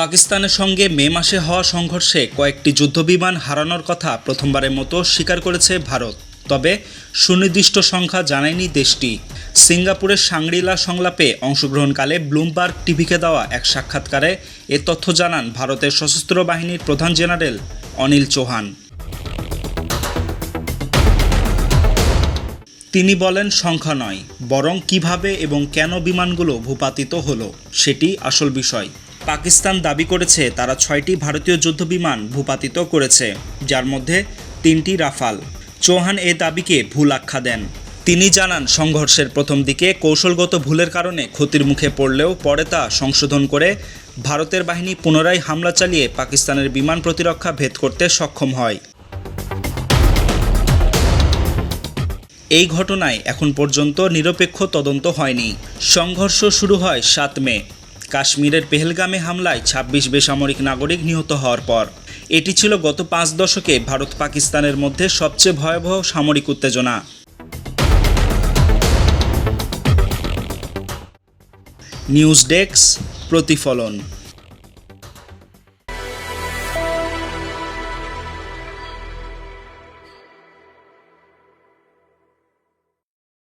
পাকিস্তানের সঙ্গে মে মাসে হওয়া সংঘর্ষে কয়েকটি যুদ্ধবিমান হারানোর কথা প্রথমবারের মতো স্বীকার করেছে ভারত। তবে সুনির্দিষ্ট সংখ্যা জানায়নি দেশটি। সিঙ্গাপুরের সাংরিলা সংলাপে অংশগ্রহণকালে ব্লুমবার্গ টিভিকে দেওয়া এক সাক্ষাৎকারে এ তথ্য জানান ভারতের সশস্ত্র বাহিনীর প্রধান জেনারেল অনিল চৌহান। তিনি বলেন, সংখ্যা নয়, বরং কীভাবে এবং কেন বিমানগুলো ভূপাতিত হলো, সেটি আসল বিষয়। পাকিস্তান দাবি করেছে তারা ছয়টি ভারতীয় যুদ্ধবিমান ভূপাতিত করেছে, যার মধ্যে তিনটি রাফাল। চৌহান এ দাবিকে ভুল আখ্যা দেন। তিনি জানান, সংঘর্ষের প্রথম দিকে কৌশলগত ভুলের কারণে ক্ষতির মুখে পড়লেও পরে তা সংশোধন করে ভারতের বাহিনী পুনরায় হামলা চালিয়ে পাকিস্তানের বিমান প্রতিরক্ষা ভেদ করতে সক্ষম হয়। এই ঘটনায় এখন পর্যন্ত নিরপেক্ষ তদন্ত হয়নি। সংঘর্ষ শুরু হয় সাত মে। কাশ্মীরের পেহেলগামে হামলায় ২৬ বেসামরিক নাগরিক নিহত হওয়ার পর। এটি ছিল গত পাঁচ দশকে ভারত পাকিস্তানের মধ্যে সবচেয়ে ভয়াবহ সামরিক উত্তেজনা। নিউজ ডেস্ক, প্রতিফলন।